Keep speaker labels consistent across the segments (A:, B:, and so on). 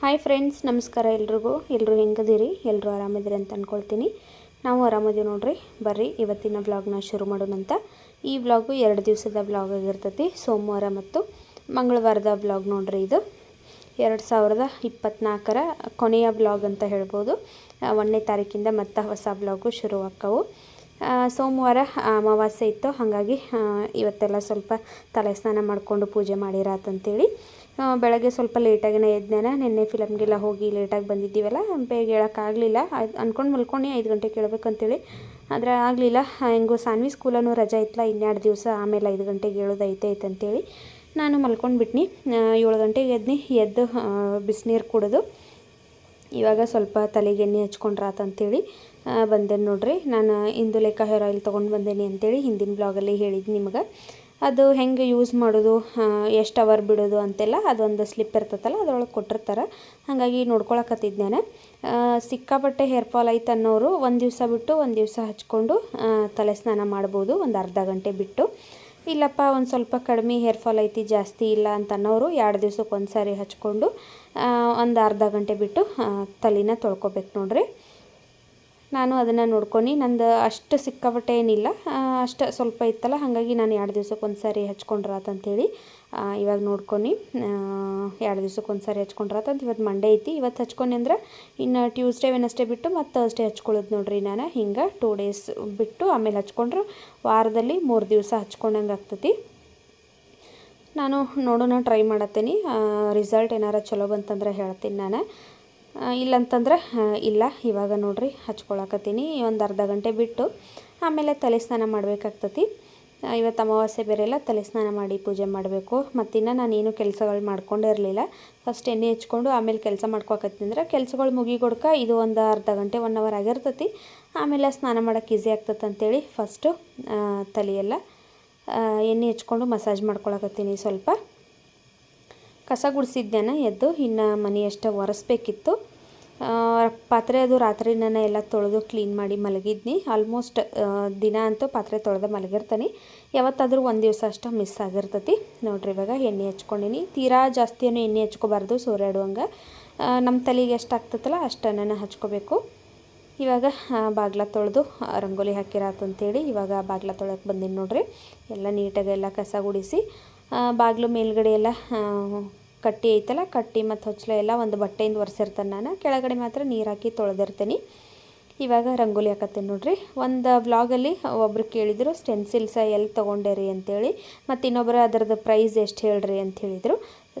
A: Hi friends ನಮಸ್ಕಾರ ಎಲ್ರಿಗೂ. ಎಲ್ಲರೂ ಹೆಂಗದಿರಿ? ಎಲ್ಲರೂ ಆರಾಮಿದ್ದೀರಿ ಅಂತ ಅಂದ್ಕೊಳ್ತೀನಿ ನಾವು ಆರಾಮದೀವಿ ನೋಡಿರಿ. ಬರ್ರಿ, ಇವತ್ತಿನ ವ್ಲಾಗ್ನ ಶುರು ಮಾಡೋಣಂತ ಈ ವ್ಲಾಗು ಎರಡು ದಿವಸದ ವ್ಲಾಗ್ ಆಗಿರ್ತೈತಿ. ಸೋಮವಾರ ಮತ್ತು ಮಂಗಳವಾರದ ವ್ಲಾಗ್ ನೋಡಿರಿ ಇದು. ಎರಡು ಸಾವಿರದ ಇಪ್ಪತ್ತ್ನಾಲ್ಕರ ಕೊನೆಯ ವ್ಲಾಗ್ ಅಂತ ಹೇಳ್ಬೋದು. ಒಂದನೇ ತಾರೀಕಿಂದ ಮತ್ತೆ ಹೊಸ ವ್ಲಾಗು ಶುರು ಆಕ್ಕವು ಸೋಮವಾರ ಅಮಾವಾಸ್ಯೆ ಇತ್ತು. ಹಾಗಾಗಿ ಇವತ್ತೆಲ್ಲ ಸ್ವಲ್ಪ ತಲೆ ಸ್ನಾನ ಮಾಡಿಕೊಂಡು ಪೂಜೆ ಮಾಡಿರಾತಂತೇಳಿ ಬೆಳಗ್ಗೆ ಸ್ವಲ್ಪ ಲೇಟಾಗಿನೇ ಎದ್ದೇನೆ ನಿನ್ನೆ ಫಿಲಮ್ಗೆಲ್ಲ ಹೋಗಿ ಲೇಟಾಗಿ ಬಂದಿದ್ದೀವಲ್ಲ, ಬೇಗ ಹೇಳೋಕ್ಕಾಗಲಿಲ್ಲ ಅಂದ್ಕೊಂಡು ಮಲ್ಕೊಂಡು ಐದು ಗಂಟೆಗೆ ಕೇಳಬೇಕಂತೇಳಿ. ಆದರೆ ಆಗಲಿಲ್ಲ. ಹೆಂಗೋ ಸಾನ್ವಿ ಸ್ಕೂಲನ್ನು ರಜಾ ಇತ್ತಲ್ಲ ಇನ್ನೆರಡು ದಿವಸ ಆಮೇಲೆ ಐದು ಗಂಟೆಗೆ ಹೇಳೋದು ಐತೆ ಐತೆ ಅಂತೇಳಿ ನಾನು ಮಲ್ಕೊಂಡು ಬಿಟ್ನಿ. ಏಳು ಗಂಟೆಗೆ ಎದ್ನಿ, ಎದ್ದು ಬಿಸಿನೀರು ಕುಡಿದು. ಇವಾಗ ಸ್ವಲ್ಪ ತಲೆಗೆ ಎಣ್ಣೆ ಹಚ್ಕೊಂಡ್ರಾತಂತೇಳಿ ಬಂದೇನೆ ನೋಡ್ರಿ. ನಾನು ಇಂದು ಲೆಕ್ಕ ಹೇರ್ ಆಯಿಲ್ ತೊಗೊಂಡು ಬಂದೇನಿ ಅಂತೇಳಿ ಹಿಂದಿನ ಬ್ಲಾಗಲ್ಲಿ ಹೇಳಿದ್ದು ನಿಮ್ಗೆ. ಅದು ಹೆಂಗೆ ಯೂಸ್ ಮಾಡೋದು ಎಷ್ಟು ಅವರ್ ಬಿಡೋದು ಅಂತೆಲ್ಲ ಅದೊಂದು ಸ್ಲಿಪ್ ಇರ್ತೈತಲ್ಲ, ಅದರೊಳಗೆ ಕೊಟ್ಟಿರ್ತಾರೆ. ಹಾಗಾಗಿ ನೋಡ್ಕೊಳಕತ್ತಿದ್ದೇನೆ. ಸಿಕ್ಕಾಪಟ್ಟೆ ಹೇರ್ ಫಾಲ್ ಐತೆ ಅನ್ನೋರು ಒಂದು ದಿವಸ ಬಿಟ್ಟು ಒಂದು ದಿವಸ ಹಚ್ಕೊಂಡು ತಲೆ ಸ್ನಾನ ಮಾಡ್ಬೋದು, ಒಂದು ಅರ್ಧ ಗಂಟೆ ಬಿಟ್ಟು. ಇಲ್ಲಪ್ಪ, ಒಂದು ಸ್ವಲ್ಪ ಕಡಿಮೆ ಹೇರ್ ಫಾಲ್ ಐತಿ ಜಾಸ್ತಿ ಇಲ್ಲ ಅಂತ ಅನ್ನೋರು ಎರಡು ದಿವ್ಸಕ್ಕೆ ಒಂದು ಸಾರಿ ಹಚ್ಕೊಂಡು ಒಂದು ಅರ್ಧ ಗಂಟೆ ಬಿಟ್ಟು ತಲೆನ ತೊಳ್ಕೊಬೇಕು ನೋಡ್ರಿ. ನಾನು ಅದನ್ನು ನೋಡ್ಕೊಂಡು ನಂದು ಅಷ್ಟು ಸಿಕ್ಕಾಪಟ್ಟೆ ಏನಿಲ್ಲ ಅಷ್ಟು ಸ್ವಲ್ಪ ಇತ್ತಲ್ಲ, ಹಾಗಾಗಿ ನಾನು ಎರಡು ದಿವ್ಸಕ್ಕೆ ಒಂದು ಸಾರಿ ಹಚ್ಕೊಂಡ್ರಾತಂಥೇಳಿ ಇವಾಗ ನೋಡ್ಕೊಂಡು ಎರಡು ದಿವ್ಸಕ್ಕೆ ಒಂದು ಸಾರಿ ಹಚ್ಕೊಂಡ್ರಾತಂತ ಇವತ್ತು ಮಂಡೇ ಐತಿ. ಇವತ್ತು ಹಚ್ಕೊಂಡು ಅಂದ್ರೆ ಇನ್ನು ಟ್ಯೂಸ್ಡೇ ವೆನಸ್ಡೇ ಬಿಟ್ಟು ಮತ್ತು ಥರ್ಸ್ಡೇ ಹಚ್ಕೊಳ್ಳೋದು ನೋಡ್ರಿ ನಾನು. ಹಿಂಗೆ ಟೂ ಡೇಸ್ ಬಿಟ್ಟು ಆಮೇಲೆ ಹಚ್ಕೊಂಡ್ರೆ, ವಾರದಲ್ಲಿ ಮೂರು ದಿವಸ ಹಚ್ಕೊಂಡಂಗೆ ಆಗ್ತೈತಿ. ನಾನು ನೋಡೋಣ ಟ್ರೈ ಮಾಡತ್ತೀನಿ. ರಿಸಲ್ಟ್ ಏನಾರ ಚಲೋ ಬಂತಂದ್ರೆ ಹೇಳ್ತೀನಿ ನಾನು. ಇಲ್ಲಂತಂದ್ರೆ ಇಲ್ಲ, ಇವಾಗ ನೋಡಿರಿ, ಹಚ್ಕೊಳಕತ್ತೀನಿ. ಒಂದು ಅರ್ಧ ಗಂಟೆ ಬಿಟ್ಟು ಆಮೇಲೆ ತಲೆ ಸ್ನಾನ ಮಾಡಬೇಕಾಗ್ತತಿ. ಇವತ್ತು ಅಮಾವಾಸ್ಯೆ ಬೇರೆ ಎಲ್ಲ ತಲೆ ಸ್ನಾನ ಮಾಡಿ ಪೂಜೆ ಮಾಡಬೇಕು. ಮತ್ತಿನ್ನು ನಾನೇನು ಕೆಲಸಗಳು ಮಾಡ್ಕೊಂಡೇ ಇರಲಿಲ್ಲ. ಫಸ್ಟ್ ಎಣ್ಣೆ ಹಚ್ಕೊಂಡು ಆಮೇಲೆ ಕೆಲಸ ಅಂದ್ರೆ ಕೆಲಸಗಳು ಮುಗಿಗೊಡ್ಕ ಇದು ಒಂದು ಅರ್ಧ ಗಂಟೆ ಒನ್ ಅವರ್ ಆಗಿರ್ತತಿ. ಆಮೇಲೆ ಸ್ನಾನ ಮಾಡೋಕೆ ಈಸಿ ಆಗ್ತದೆ ಅಂತೇಳಿ ಫಸ್ಟು ತಲೆಯೆಲ್ಲ ಎಣ್ಣೆ ಹಚ್ಕೊಂಡು ಮಸಾಜ್ ಮಾಡ್ಕೊಳಕತ್ತೀನಿ ಸ್ವಲ್ಪ. ಕಸ ಗುಡಿಸಿದ್ದೇನೆ ಎದ್ದು ಇನ್ನು ಮನೆ ಅಷ್ಟೇ ಒರೆಸ್ಬೇಕಿತ್ತು ಪಾತ್ರೆ ಅದು ರಾತ್ರಿ ನಾನು ಎಲ್ಲ ತೊಳೆದು ಕ್ಲೀನ್ ಮಾಡಿ ಮಲಗಿದ್ನಿ. ಆಲ್ಮೋಸ್ಟ್ ದಿನ ಅಂತೂ ಪಾತ್ರೆ ತೊಳೆದು ಮಲಗಿರ್ತೀನಿ. ಯಾವತ್ತಾದರೂ ಒಂದು ದಿವಸ ಅಷ್ಟೇ ಮಿಸ್ ಆಗಿರ್ತೈತಿ. ನೋಡ್ರಿ, ಇವಾಗ ಎಣ್ಣೆ ಹಚ್ಕೊಂಡಿನಿ. ತೀರಾ ಜಾಸ್ತಿಯೂ ಎಣ್ಣೆ ಹಚ್ಕೋಬಾರ್ದು ಸೂರ್ಯಾಡುವಂಗೆ ನಮ್ಮ ತಲೆಗೆ ಎಷ್ಟು ಆಗ್ತೈತಲ್ಲ ಅಷ್ಟನ್ನು ಹಚ್ಕೋಬೇಕು. ಇವಾಗ ಬಾಗ್ಲ ತೊಳೆದು ರಂಗೋಲಿ ಹಾಕಿರಾತಂತೇಳಿ ಇವಾಗ ಬಾಗ್ಲ ತೊಳಕ್ಕೆ ಬಂದೀನಿ ನೋಡ್ರಿ. ಎಲ್ಲ ನೀಟಾಗಿ ಎಲ್ಲ ಕಸ ಗುಡಿಸಿ ಬಾಗ್ಲು ಮೇಲ್ಗಡೆ ಎಲ್ಲ ಕಟ್ಟಿ ಐತಲ್ಲ, ಕಟ್ಟಿ ಮತ್ತು ಹೊಚ್ಚಲ ಎಲ್ಲ ಒಂದು ಬಟ್ಟೆಯಿಂದ ಒರೆಸಿರ್ತಾನೆ ನಾನು. ಕೆಳಗಡೆ ಮಾತ್ರ ನೀರು ಹಾಕಿ ತೊಳೆದಿರ್ತೀನಿ. ಇವಾಗ ರಂಗೋಲಿ ಹಾಕತ್ತೀನಿ ನೋಡ್ರಿ. ಒಂದು ಬ್ಲಾಗಲ್ಲಿ ಒಬ್ಬರು ಕೇಳಿದರು ಸ್ಟೆನ್ಸಿಲ್ಸ ಎಲ್ಲಿ ತೊಗೊಂಡೇರಿ ಅಂತೇಳಿ, ಮತ್ತು ಇನ್ನೊಬ್ಬರು ಅದರದ್ದು ಪ್ರೈಸ್ ಎಷ್ಟು ಹೇಳ್ರಿ ಅಂತ ಹೇಳಿದರು.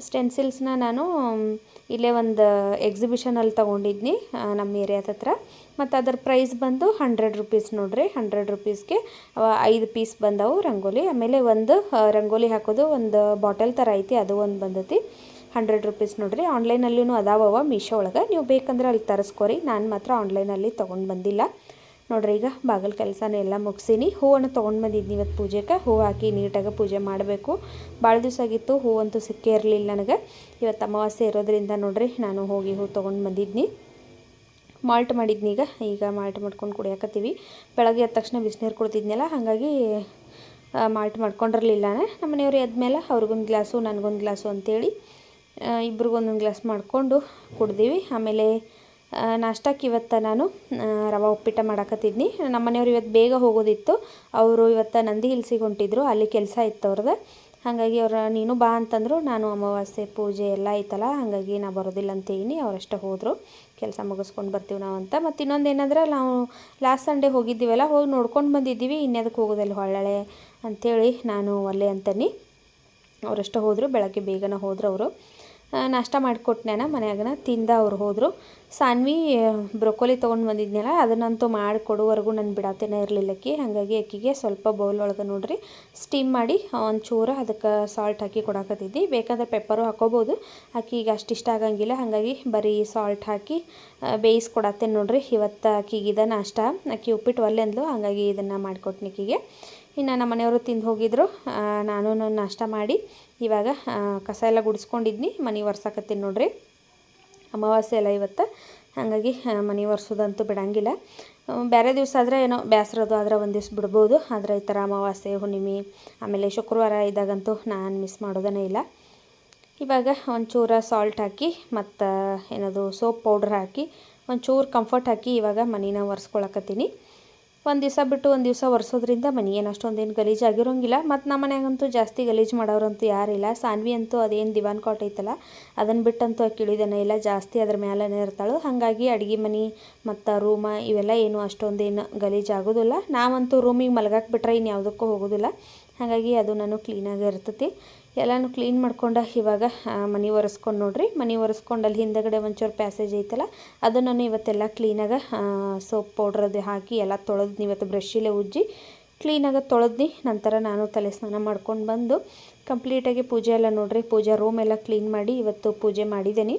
A: ಸ್ಟೆನ್ಸಿಲ್ಸ್ನ ನಾನು ಇಲ್ಲೇ ಒಂದು ಎಕ್ಸಿಬಿಷನಲ್ಲಿ ತೊಗೊಂಡಿದ್ನಿ ನಮ್ಮ ಏರಿಯಾದ ಹತ್ರ. ಮತ್ತು ಅದರ ಪ್ರೈಸ್ ಬಂದು ಹಂಡ್ರೆಡ್ ರುಪೀಸ್ ನೋಡ್ರಿ. ಹಂಡ್ರೆಡ್ ರುಪೀಸ್ಗೆ ಐದು ಪೀಸ್ ಬಂದವು ರಂಗೋಲಿ. ಆಮೇಲೆ ಒಂದು ರಂಗೋಲಿ ಹಾಕೋದು ಒಂದು ಬಾಟಲ್ ಥರ ಐತಿ, ಅದು ಒಂದು ಬಂದೈತಿ. ಹಂಡ್ರೆಡ್ ರುಪೀಸ್ ನೋಡ್ರಿ. ಆನ್ಲೈನಲ್ಲೂ ಅದಾವವ ಮೀಶೋ ಒಳಗೆ. ನೀವು ಬೇಕಂದ್ರೆ ಅಲ್ಲಿ ತರಿಸ್ಕೊರಿ. ನಾನು ಮಾತ್ರ ಆನ್ಲೈನಲ್ಲಿ ತೊಗೊಂಡು ಬಂದಿಲ್ಲ. ನೋಡ್ರಿ ಈಗ ಬಾಗಲ್ ಕೆಲಸನೇ ಎಲ್ಲ ಮುಗಿಸೀನಿ. ಹೂವನ್ನು ತೊಗೊಂಡು ಬಂದಿದ್ದೀನಿ ಇವತ್ತು ಪೂಜೆಗೆ ಹೂವು ಹಾಕಿ ನೀಟಾಗಿ ಪೂಜೆ ಮಾಡಬೇಕು. ಭಾಳ ದಿವಸ ಆಗಿತ್ತು. ಹೂವಂತೂ ಸಿಕ್ಕೇ ಇರಲಿಲ್ಲ ನನಗೆ. ಇವತ್ತು ಅಮಾವಾಸ್ಯೆ ಇರೋದ್ರಿಂದ ನೋಡ್ರಿ ನಾನು ಹೋಗಿ ಹೂ ತೊಗೊಂಡು ಬಂದಿದ್ದೀನಿ ಮಾಲ್ಟ್ ಮಾಡಿದ್ನಿ ಈಗ. ಈಗ ಮಾಲ್ಟ್ ಮಾಡ್ಕೊಂಡು ಕುಡಿಯಾಕತ್ತೀವಿ. ಬೆಳಗ್ಗೆ ಎದ್ದ ತಕ್ಷಣ ಬಿಸಿನೀರು ಕುಡ್ತಿದ್ನಲ್ಲ, ಹಾಗಾಗಿ ಮಾಲ್ಟ್ ಮಾಡ್ಕೊಂಡಿರಲಿಲ್ಲ ನಮ್ಮ ಮನೆಯವ್ರು ಎದ್ಮೇಲೆ ಅವ್ರಿಗೊಂದು ಗ್ಲಾಸು, ನನಗೊಂದು ಗ್ಲಾಸು ಅಂತೇಳಿ ಇಬ್ರಿಗೊಂದೊಂದು ಗ್ಲಾಸ್ ಮಾಡಿಕೊಂಡು ಕುಡ್ದೀವಿ. ಆಮೇಲೆ ನಾಷ್ಟಕ್ಕೆ ಇವತ್ತು ನಾನು ರವೆ ಉಪ್ಪಿಟ್ಟು ಮಾಡಾಕತ್ತಿದ್ನಿ. ನಮ್ಮ ಮನೆಯವ್ರು ಇವತ್ತು ಬೇಗ ಹೋಗೋದಿತ್ತು. ಅವರು ಇವತ್ತು ನಂದಿ ಹಿಲ್ಸಿಗೆ ಹೊಂಟಿದ್ರು. ಅಲ್ಲಿ ಕೆಲಸ ಇತ್ತು ಅವ್ರದ್ದು ಹಾಗಾಗಿ ಅವ್ರು, ನೀನು ಬಾ ಅಂತಂದರು. ನಾನು ಅಮಾವಾಸ್ಯೆ ಪೂಜೆ ಎಲ್ಲ ಐತಲ್ಲ, ಹಾಗಾಗಿ ನಾ ಬರೋದಿಲ್ಲ ಅಂತೀನಿ ಅವರಷ್ಟೇ ಹೋದರು. ಕೆಲಸ ಮುಗಿಸ್ಕೊಂಡು ಬರ್ತೀವಿ ನಾವು ಅಂತ. ಮತ್ತು ಇನ್ನೊಂದು ಏನಂದ್ರೆ, ನಾವು ಲಾಸ್ಟ್ ಸಂಡೇ ಹೋಗಿದ್ದೀವಲ್ಲ, ಹೋಗಿ ನೋಡ್ಕೊಂಡು ಬಂದಿದ್ದೀವಿ. ಇನ್ಯಾದಕ್ಕೆ ಹೋಗೋದಲ್ಲಿ ಹೊಳ್ಳಳೆ ಅಂಥೇಳಿ ನಾನು ಒಲ್ಲೆ ಅಂತೀನಿ. ಅವರಷ್ಟೇ ಹೋದರು. ಬೆಳಗ್ಗೆ ಬೇಗನೆ ಹೋದರು ಅವರು. ನಾಷ್ಟ ಮಾಡಿಕೊಟ್ನ್ಯಾನ ಮನೆಯಾಗನ, ತಿಂದ ಅವ್ರು ಹೋದರು. ಸಾನ್ವಿ ಬ್ರೊಕೊಲಿ ತೊಗೊಂಡು ಬಂದಿದ್ನಲ್ಲ, ಅದನ್ನಂತೂ ಮಾಡಿಕೊಡುವರೆಗೂ ನಾನು ಬಿಡಾತೇನೆ ಇರಲಿಲ್ಲ ಅಕ್ಕಿ. ಹಾಗಾಗಿ ಅಕ್ಕಿಗೆ ಸ್ವಲ್ಪ ಬೌಲ್ ಒಳಗೆ ನೋಡ್ರಿ ಸ್ಟೀಮ್ ಮಾಡಿ ಒಂಚೂರು ಅದಕ್ಕೆ ಸಾಲ್ಟ್ ಹಾಕಿ ಕೊಡಾಕತ್ತಿದ್ದಿ. ಬೇಕಾದ್ರೆ ಪೆಪ್ಪರು ಹಾಕೋಬೋದು. ಅಕ್ಕಿಗೆ ಅಷ್ಟು ಇಷ್ಟ ಆಗಂಗಿಲ್ಲ, ಹಾಗಾಗಿ ಬರೀ ಸಾಲ್ಟ್ ಹಾಕಿ ಬೇಯಿಸ್ಕೊಡತ್ತೇನೆ ನೋಡ್ರಿ. ಇವತ್ತು ಅಕ್ಕಿಗೆ ಇದ ನಾಷ್ಟ. ಅಕ್ಕಿ ಉಪ್ಪಿಟ್ಟು ಒಲ್ಲೆ ಅಂದ್ಲು, ಹಾಗಾಗಿ ಇದನ್ನು ಮಾಡಿಕೊಟ್ನಿ ಅಕ್ಕಿಗೆ. ಇನ್ನು ನಮ್ಮ ಮನೆಯವರು ತಿಂದು ಹೋಗಿದ್ರು. ನಾನು ನಾಷ್ಟ ಮಾಡಿ ಇವಾಗ ಕಸ ಎಲ್ಲ ಗುಡಿಸ್ಕೊಂಡಿದ್ನಿ. ಮನೆ ಒರ್ಸಾಕತ್ತೀನಿ ನೋಡ್ರಿ. ಅಮಾವಾಸ್ಯೆ ಎಲ್ಲ ಇವತ್ತು. ಹಾಗಾಗಿ ಮನೆ ಒರೆಸೋದಂತೂ ಬಿಡಂಗಿಲ್ಲ. ಬೇರೆ ದಿವಸ ಆದರೆ ಏನೋ ಬೇಸರದು ಆದ್ರೆ ಒಂದು ದಿವ್ಸ ಬಿಡ್ಬೋದು. ಆದರೆ ಈ ಥರ ಅಮಾವಾಸ್ಯೆ, ಹುಣ್ಣಿಮೆ, ಆಮೇಲೆ ಶುಕ್ರವಾರ ಇದ್ದಾಗಂತೂ ನಾನು ಮಿಸ್ ಮಾಡೋದೇ ಇಲ್ಲ. ಇವಾಗ ಒಂಚೂರ ಸಾಲ್ಟ್ ಹಾಕಿ, ಮತ್ತು, ಏನದು ಸೋಪ್ ಪೌಡ್ರ್ ಹಾಕಿ, ಒಂಚೂರು ಕಂಫರ್ಟ್ ಹಾಕಿ ಇವಾಗ ಮನಿನ ಒರೆಸ್ಕೊಳಕತ್ತೀನಿ. ಒಂದು ದಿವಸ ಬಿಟ್ಟು ಒಂದು ದಿವಸ ಒರೆಸೋದ್ರಿಂದ ಮನೆ ಏನು ಅಷ್ಟೊಂದೇನು ಗಲೀಜು ಆಗಿರೋಂಗಿಲ್ಲ. ಮತ್ತು ನಮ್ಮ ಮನೆಯಾಗಂತೂ ಜಾಸ್ತಿ ಗಲೀಜು ಮಾಡೋರಂತೂ ಯಾರಿಲ್ಲ ಸಾನ್ವಿ ಅಂತೂ ಅದೇನು ದಿವಾನ್ ಕಾಟ್ ಐತಲ್ಲ ಅದನ್ನು ಬಿಟ್ಟಂತೂ ಅಕ್ಕಿ ಇಳಿದನ ಇಲ್ಲ. ಜಾಸ್ತಿ ಅದ್ರ ಮೇಲೇ ಇರ್ತಾಳು. ಹಾಗಾಗಿ ಅಡುಗೆ ಮನೆ ಮತ್ತು ರೂಮ ಇವೆಲ್ಲ ಏನು ಅಷ್ಟೊಂದೇನು ಗಲೀಜು ಆಗೋದಿಲ್ಲ. ನಾವಂತೂ ರೂಮಿಗೆ ಮಲಗಾಕ್ಬಿಟ್ರೆ ಬಿಟ್ರೆ ಇನ್ನು ಯಾವುದಕ್ಕೂ ಹೋಗೋದಿಲ್ಲ. ಹಾಗಾಗಿ ಅದು ನಾನು ಕ್ಲೀನಾಗಿ ಇರ್ತೈತಿ. ಎಲ್ಲನೂ ಕ್ಲೀನ್ ಮಾಡ್ಕೊಂಡು ಇವಾಗ ಮನೆ ಒರೆಸ್ಕೊಂಡು ನೋಡಿರಿ. ಮನೆ ಒರೆಸ್ಕೊಂಡು ಅಲ್ಲಿ ಹಿಂದಗಡೆ ಒಂಚೂರು ಪ್ಯಾಸೇಜ್ ಐತಲ್ಲ ಅದನ್ನು ನಾನು ಇವತ್ತೆಲ್ಲ ಕ್ಲೀನಾಗ ಸೋಪ್ ಪೌಡ್ರ್ ಅದು ಹಾಕಿ ಎಲ್ಲ ತೊಳೆದು ಇವತ್ತು ಬ್ರಷಿಲೆ ಉಜ್ಜಿ ಕ್ಲೀನಾಗಿ ತೊಳೆದ್ನಿ. ನಂತರ ನಾನು ತಲೆ ಸ್ನಾನ ಮಾಡ್ಕೊಂಡು ಬಂದು ಕಂಪ್ಲೀಟಾಗಿ ಪೂಜೆ ಎಲ್ಲ ನೋಡಿರಿ. ಪೂಜಾ ರೂಮ್ ಎಲ್ಲ ಕ್ಲೀನ್ ಮಾಡಿ ಇವತ್ತು ಪೂಜೆ ಮಾಡಿದ್ದೀನಿ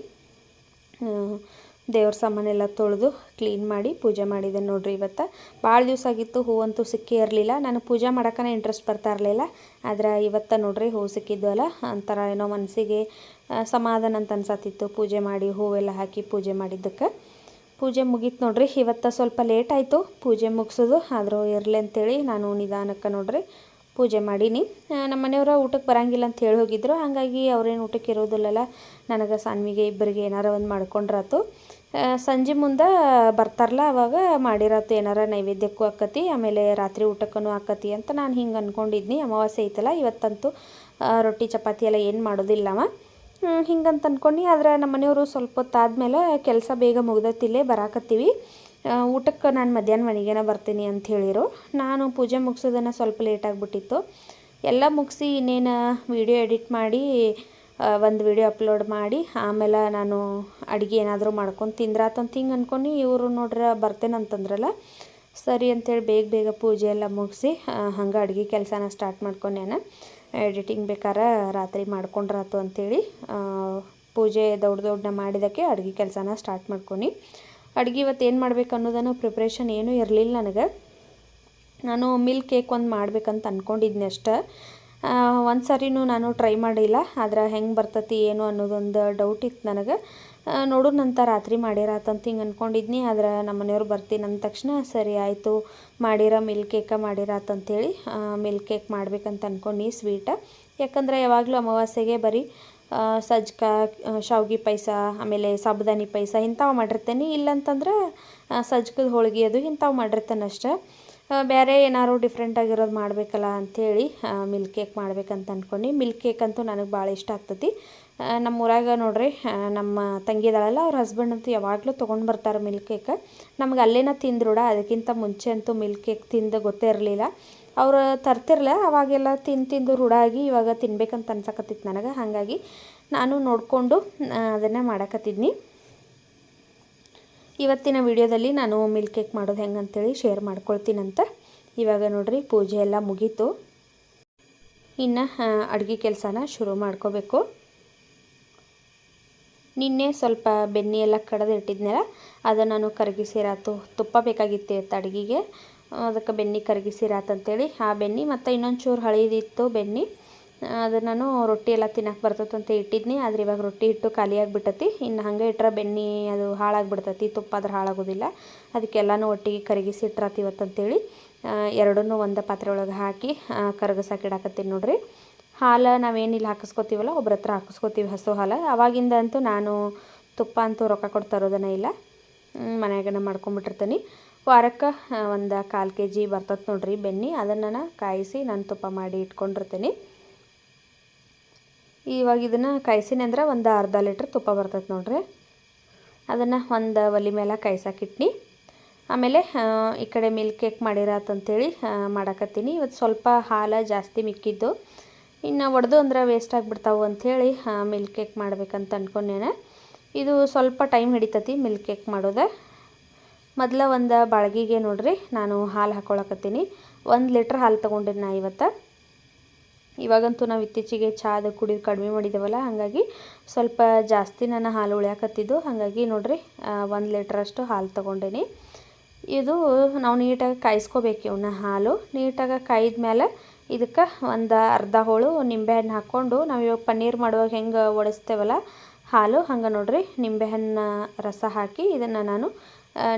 A: ದೇವ್ರ ಸಾಮಾನೆಲ್ಲ ತೊಳೆದು ಕ್ಲೀನ್ ಮಾಡಿ ಪೂಜೆ ಮಾಡಿದೆ ನೋಡ್ರಿ ಇವತ್ತು. ಭಾಳ ದಿವಸ ಆಗಿತ್ತು, ಹೂವಂತೂ ಸಿಕ್ಕೇ ಇರಲಿಲ್ಲ. ನಾನು ಪೂಜೆ ಮಾಡೋಕ್ಕೇ ಇಂಟ್ರೆಸ್ಟ್ ಬರ್ತಾ ಇರಲಿಲ್ಲ. ಆದ್ರೆ ಇವತ್ತು ನೋಡ್ರಿ ಹೂ ಸಿಕ್ಕಿದ್ವಲ್ಲ ಒಂಥರ ಏನೋ ಮನಸ್ಸಿಗೆ ಸಮಾಧಾನ ಅಂತ ಅನ್ಸತ್ತಿತ್ತು. ಪೂಜೆ ಮಾಡಿ ಹೂವೆಲ್ಲ ಹಾಕಿ ಪೂಜೆ ಮಾಡಿದ್ದಕ್ಕೆ. ಪೂಜೆ ಮುಗೀತು ನೋಡ್ರಿ. ಇವತ್ತು ಸ್ವಲ್ಪ ಲೇಟ್ ಆಯಿತು. ಪೂಜೆ ಮುಗಿಸೋದು, ಆದರೂ ಇರಲಿ ಅಂತೇಳಿ ನಾನು ನಿಧಾನಕ್ಕೆ ನೋಡ್ರಿ ಪೂಜೆ ಮಾಡೀನಿ. ನಮ್ಮ ಮನೆಯವರ ಊಟಕ್ಕೆ ಬರಂಗಿಲ್ಲ ಅಂತ ಹೇಳಿ ಹೋಗಿದ್ರು. ಹಾಗಾಗಿ ಅವ್ರೇನು ಊಟಕ್ಕೆ ಇರೋದಿಲ್ಲಲ್ಲ. ನನಗೆ ಸಾನ್ವಿಗೆ ಇಬ್ಬರಿಗೆ ಏನಾರ ಒಂದು ಮಾಡ್ಕೊಂಡ್ರಾತು. ಸಂಜೆ ಮುಂದೆ ಬರ್ತಾರಲ್ಲ ಅವಾಗ ಮಾಡಿರತ್ತೆ ಏನಾರ ನೈವೇದ್ಯಕ್ಕೂ ಆಕತಿ ಆಮೇಲೆ ರಾತ್ರಿ ಊಟಕ್ಕೂ ಆಕತಿ ಅಂತ ನಾನು ಹಿಂಗೆ ಅಂದ್ಕೊಂಡಿದ್ನಿ ಅಮಾವಾಸ್ಯೆ ಐತಲ್ಲ, ಇವತ್ತಂತೂ ರೊಟ್ಟಿ, ಚಪಾತಿ ಎಲ್ಲ ಏನು ಮಾಡೋದಿಲ್ಲವ ಹಿಂಗಂತ ಅಂದ್ಕೊಂಡು ಆದ್ರೆ ನಮ್ಮ ಮನೆಯವರು ಸ್ವಲ್ಪ ಹೊತ್ತಾದ್ಮೇಲೆ ಕೆಲಸ ಬೇಗ ಮುಗ್ದತ್ತಿಲ್ಲೇ ಬರಾಕತ್ತೀವಿ. ಊಟಕ್ಕೆ ನಾನು ಮಧ್ಯಾಹ್ನ ಮನೆಗೇನ ಬರ್ತೀನಿ ಅಂತ ಹೇಳಿರು. ನಾನು ಪೂಜೆ ಮುಗಿಸೋದನ್ನು ಸ್ವಲ್ಪ ಲೇಟ್ ಆಗಿಬಿಟ್ಟಿತ್ತು. ಎಲ್ಲ ಮುಗಿಸಿ ಇನ್ನೇನು ವಿಡಿಯೋ ಎಡಿಟ್ ಮಾಡಿ ಒಂದು ವಿಡಿಯೋ ಅಪ್ಲೋಡ್ ಮಾಡಿ, ಆಮೇಲೆ ನಾನು ಅಡುಗೆ ಏನಾದರೂ ಮಾಡ್ಕೊಂಡು ತಿಂದ್ರಾತಂತ ಹಿಂಗೆ ಅಂದ್ಕೊಂಡು ಇವರು ನೋಡ್ರೆ ಬರ್ತೇನಂತಂದ್ರಲ್ಲ ಸರಿ ಅಂತೇಳಿ ಬೇಗ ಬೇಗ ಪೂಜೆ ಎಲ್ಲ ಮುಗಿಸಿ ಹಂಗೆ ಅಡುಗೆ ಕೆಲಸನ ಸ್ಟಾರ್ಟ್ ಮಾಡ್ಕೊಂಡೇನೆ ಎಡಿಟಿಂಗ್ ಬೇಕಾರೆ ರಾತ್ರಿ ಮಾಡ್ಕೊಂಡ್ರಾತು ಅಂಥೇಳಿ ಪೂಜೆ ದೊಡ್ಡ ದೊಡ್ಡನ ಮಾಡಿದಕ್ಕೆ ಅಡುಗೆ ಕೆಲಸನ ಸ್ಟಾರ್ಟ್ ಮಾಡ್ಕೊಂಡು. ಅಡುಗೆ ಇವತ್ತು ಏನು ಮಾಡ್ಬೇಕು ಅನ್ನೋದನ್ನು ಪ್ರಿಪ್ರೇಷನ್ ಏನೂ ಇರಲಿಲ್ಲ ನನಗೆ. ನಾನು ಮಿಲ್ಕ್ ಕೇಕ್ ಒಂದು ಮಾಡ್ಬೇಕಂತ ಅಂದ್ಕೊಂಡಿದ್ನೆ ಅಷ್ಟೇ. ಒಂದು ಸಾರಿನೂ ನಾನು ಟ್ರೈ ಮಾಡಿಲ್ಲ. ಆದ್ರೆ ಹೆಂಗೆ ಬರ್ತತಿ, ಏನು ಅನ್ನೋದೊಂದು ಡೌಟ್ ಇತ್ತು ನನಗೆ. ನೋಡು ನಂತರ ರಾತ್ರಿ ಮಾಡಿರಾತಂತ ಹಿಂಗೆ ಅಂದ್ಕೊಂಡಿದ್ನಿ ಆದ್ರೆ ನಮ್ಮ ಮನೆಯವ್ರು ಬರ್ತೀನಿ ಅಂದ ತಕ್ಷಣ ಸರಿ ಆಯಿತು. ಮಾಡಿರ ಮಿಲ್ಕ್ ಕೇಕ ಮಾಡಿರಾತಂತೇಳಿ ಮಿಲ್ಕ್ ಕೇಕ್ ಮಾಡ್ಬೇಕಂತ ಅಂದ್ಕೊಂಡು ಸ್ವೀಟ ಯಾಕಂದ್ರೆ ಯಾವಾಗಲೂ ಅಮಾವಾಸ್ಯೆಗೆ ಬರೀ ಸಜ್ಕ ಶಾವ್ಗೆ ಪಾಯಸ, ಆಮೇಲೆ ಸಾಬುದಾನಿ ಪಾಯಸ ಇಂಥವು ಮಾಡಿರ್ತೇನೆ. ಇಲ್ಲಂತಂದ್ರೆ ಸಜ್ಕದ ಹೋಳಿಗೆ ಅದು ಇಂಥವು ಮಾಡಿರ್ತೇನೆ ಅಷ್ಟೇ. ಬೇರೆ ಏನಾದ್ರು ಡಿಫ್ರೆಂಟ್ ಆಗಿರೋದು ಮಾಡಬೇಕಲ್ಲ ಅಂಥೇಳಿ ಮಿಲ್ಕ್ ಕೇಕ್ ಮಾಡ್ಬೇಕಂತ ಅಂದ್ಕೊಂಡು ಮಿಲ್ಕ್ ಕೇಕ್ ಅಂತೂ ನನಗೆ ಭಾಳ ಇಷ್ಟ ಆಗ್ತೈತಿ. ನಮ್ಮ ಊರಾಗ ನೋಡ್ರಿ ನಮ್ಮ ತಂಗಿದಾಳಲ್ಲ ಅವ್ರ ಹಸ್ಬೆಂಡ್ ಅಂತೂ ಯಾವಾಗಲೂ ತೊಗೊಂಡು ಬರ್ತಾರೆ ಮಿಲ್ಕ್ ಕೇಕ್ ನಮ್ಗೆ ಅಲ್ಲೇನ ತಿಂದ್ರೂಡ, ಅದಕ್ಕಿಂತ ಮುಂಚೆ ಅಂತೂ ಮಿಲ್ಕ್ ಕೇಕ್ ತಿಂದು ಗೊತ್ತೇ ಇರಲಿಲ್ಲ. ಅವರು ತರ್ತಿರಲ್ಲ ಅವಾಗೆಲ್ಲ ತಿಂದು ತಿಂದು ರೂಢಾಗಿ ಇವಾಗ ತಿನ್ಬೇಕಂತ ಅನ್ಸಕತ್ತಿತ್ತು ನನಗೆ. ಹಾಗಾಗಿ ನಾನು ನೋಡಿಕೊಂಡು ಅದನ್ನೇ ಮಾಡಕತ್ತಿದ್ನಿ. ಇವತ್ತಿನ ವಿಡಿಯೋದಲ್ಲಿ ನಾನು ಮಿಲ್ಕ್ ಕೇಕ್ ಮಾಡೋದು ಹೆಂಗೆ ಅಂತೇಳಿ ಶೇರ್ ಮಾಡ್ಕೊಳ್ತೀನಂತ. ಇವಾಗ ನೋಡಿರಿ ಪೂಜೆ ಎಲ್ಲ ಮುಗೀತು. ಇನ್ನು ಅಡುಗೆ ಕೆಲಸನ ಶುರು ಮಾಡ್ಕೋಬೇಕು. ನಿನ್ನೆ ಸ್ವಲ್ಪ ಬೆನ್ನಿ ಎಲ್ಲ ಕಡ್ದು ಇಟ್ಟಿದ್ನಲ್ಲ ಅದನ್ನು ನಾನು ಕರಗಿಸಿರಾತು ತುಪ್ಪ ಬೇಕಾಗಿತ್ತು ಇವತ್ತು ಅಡುಗೆಗೆ. ಅದಕ್ಕೆ ಬೆನ್ನಿ ಕರಗಿಸಿರಾತಂತೇಳಿ ಆ ಬೆನ್ನಿ ಮತ್ತು ಇನ್ನೊಂದು ಚೂರು ಹಳೇದಿತ್ತು ಬೆನ್ನಿ ಅದು ನಾನು ರೊಟ್ಟಿ ಎಲ್ಲ ತಿನ್ನಕ್ಕೆ ಅಂತ ಇಟ್ಟಿದ್ನಿ. ಆದ್ರೆ ಇವಾಗ ರೊಟ್ಟಿ ಹಿಟ್ಟು ಖಾಲಿ ಆಗಿಬಿಟ್ಟತಿ. ಇನ್ನು ಹಾಗೆ ಇಟ್ಟರೆ ಬೆನ್ನಿ ಅದು ಹಾಳಾಗಿಬಿಡ್ತತಿ. ತುಪ್ಪ ಆದ್ರೆ ಹಾಳಾಗೋದಿಲ್ಲ. ಅದಕ್ಕೆಲ್ಲನೂ ಒಟ್ಟಿಗೆ ಕರಗಿಸಿ ಇಟ್ರಾತಿ ಇವತ್ತಂತೇಳಿ. ಎರಡನ್ನೂ ಒಂದು ಪಾತ್ರೆ ಒಳಗೆ ಹಾಕಿ ಕರಗಿಸಾಕಿ ನೋಡಿರಿ. ಹಾಲು ನಾವೇನಿಲ್ಲ ಹಾಕಿಸ್ಕೊತೀವಲ್ಲ, ಒಬ್ರ ಹತ್ರ ಹಾಕಿಸ್ಕೊತೀವಿ ಹಸು ಹಾಲು. ಅವಾಗಿಂದ ಅಂತೂ ನಾನು ತುಪ್ಪ ಅಂತೂ ರೊಕ್ಕ ಕೊಟ್ಟು ತರೋದನ್ನ ಇಲ್ಲ. ಮನೆಯಾಗನ ಮಾಡ್ಕೊಂಬಿಟ್ಟಿರ್ತೀನಿ. ವಾರಕ್ಕೆ ಒಂದು ಕಾಲು ಕೆ ಜಿ ಬರ್ತದೆ ನೋಡಿರಿ ಬೆನ್ನಿ ಅದನ್ನು ನಾನು ಕಾಯಿಸಿ, ನಾನು ತುಪ್ಪ ಮಾಡಿ ಇಟ್ಕೊಂಡಿರ್ತೀನಿ. ಇವಾಗ ಇದನ್ನು ಕಾಯಿಸಿನಿ ಅಂದ್ರೆ ಒಂದು ಅರ್ಧ ಲೀಟ್ರ್ ತುಪ್ಪ ಬರ್ತೈತೆ ನೋಡ್ರಿ. ಅದನ್ನು ಒಂದು ಒಲೆ ಮೇಲೆ ಕಾಯ್ಸಾಕಿಟ್ನಿ ಆಮೇಲೆ ಈ ಕಡೆ ಮಿಲ್ಕ್ ಕೇಕ್ ಮಾಡಿರತ್ತಂತೇಳಿ ಮಾಡಾಕತ್ತೀನಿ. ಇವತ್ತು ಸ್ವಲ್ಪ ಹಾಲು ಜಾಸ್ತಿ ಮಿಕ್ಕಿದ್ದು. ಇನ್ನು ಒಡೆದು ಅಂದ್ರೆ ವೇಸ್ಟ್ ಆಗಿಬಿಡ್ತಾವೆ ಅಂಥೇಳಿ ಮಿಲ್ಕ್ ಕೇಕ್ ಮಾಡ್ಬೇಕಂತ ಅಂದ್ಕೊಂಡೇನೆ ಇದು ಸ್ವಲ್ಪ ಟೈಮ್ ಹಿಡಿತತಿ ಮಿಲ್ಕ್ ಕೇಕ್ ಮಾಡೋದೆ. ಮೊದಲ ಒಂದು ಬಾಳ್ಗಿಗೆ ನೋಡಿರಿ, ನಾನು ಹಾಲು ಹಾಕ್ಕೊಳಕತ್ತೀನಿ ಒಂದು ಲೀಟ್ರ್ ಹಾಲು ತೊಗೊಂಡಿನಿ ನಾ ಇವತ್ತು. ಇವಾಗಂತೂ ನಾವು ಇತ್ತೀಚೆಗೆ ಚಹಾದ ಕುಡಿದು ಕಡಿಮೆ ಮಾಡಿದ್ದೇವಲ್ಲ ಹಾಗಾಗಿ ಸ್ವಲ್ಪ ಜಾಸ್ತಿ ನಾನು ಹಾಲು ಉಳಿಯಾಕತ್ತಿದ್ದು. ಹಾಗಾಗಿ ನೋಡಿರಿ ಒಂದು ಲೀಟ್ರಷ್ಟು ಹಾಲು ತೊಗೊಂಡೇನಿ. ಇದು ನಾವು ನೀಟಾಗಿ ಕಾಯಿಸ್ಕೋಬೇಕು ಇವನ್ನ ಹಾಲು. ನೀಟಾಗಿ ಕಾಯ್ದ ಮೇಲೆ ಇದಕ್ಕೆ ಒಂದು ಅರ್ಧ ಹೋಳು ನಿಂಬೆಹಣ್ಣು ಹಾಕ್ಕೊಂಡು ನಾವು ಇವಾಗ ಪನ್ನೀರ್ ಮಾಡುವಾಗ ಹೆಂಗೆ ಒಡಿಸ್ತೇವಲ್ಲ ಹಾಲು, ಹಂಗೆ ನೋಡ್ರಿ ನಿಂಬೆಹಣ್ಣು ರಸ ಹಾಕಿ ಇದನ್ನು ನಾನು